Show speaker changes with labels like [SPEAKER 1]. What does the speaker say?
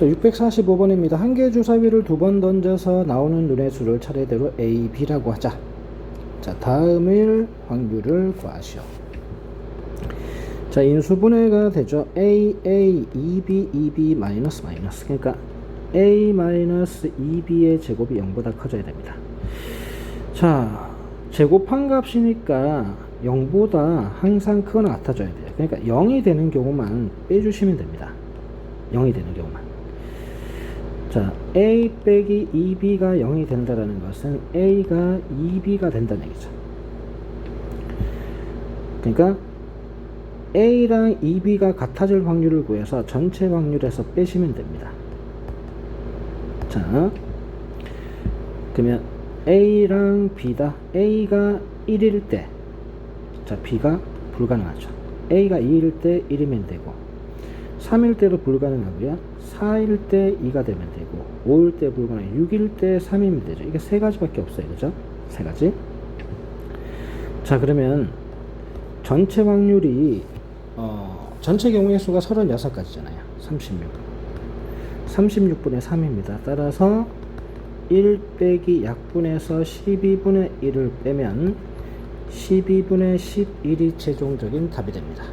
[SPEAKER 1] 자, 645번입니다. 한 개 주사위를 두 번 던져서 나오는 눈의 수를 차례대로 A, B라고 하자. 자, 다음일 확률을 구하시오. 자, 인수분해가 되죠. A, A, 2B, 2B, 마이너스, 마이너스. 그러니까 A 마이너스 2B의 제곱이 0보다 커져야 됩니다. 자, 제곱한 값이니까 0보다 항상 크거나 같아져야 돼요. 그러니까 0이 되는 경우만 빼주시면 됩니다. 0이 되는 경우만. 자, A 빼기 2B가 0이 된다는 것은 A가 2B가 된다는 얘기죠. 그러니까 A랑 2B가 같아질 확률을 구해서 전체 확률에서 빼시면 됩니다. 자, 그러면 A랑 B다. A가 1일 때, 자, B가 불가능하죠. A가 2일 때 1이면 되고, 3일 때도 불가능하고요. 4일 때 2가 되면 되고, 5일 때 불가능, 6일 때 3이면 되죠. 이게 세 가지밖에 없어요. 그죠? 세 가지. 자, 그러면 전체 확률이, 어, 전체 경우의 수가 36가지잖아요. 36. 36분의 3입니다. 따라서 1 빼기 약분해서 12분의 1을 빼면 12분의 11이 최종적인 답이 됩니다.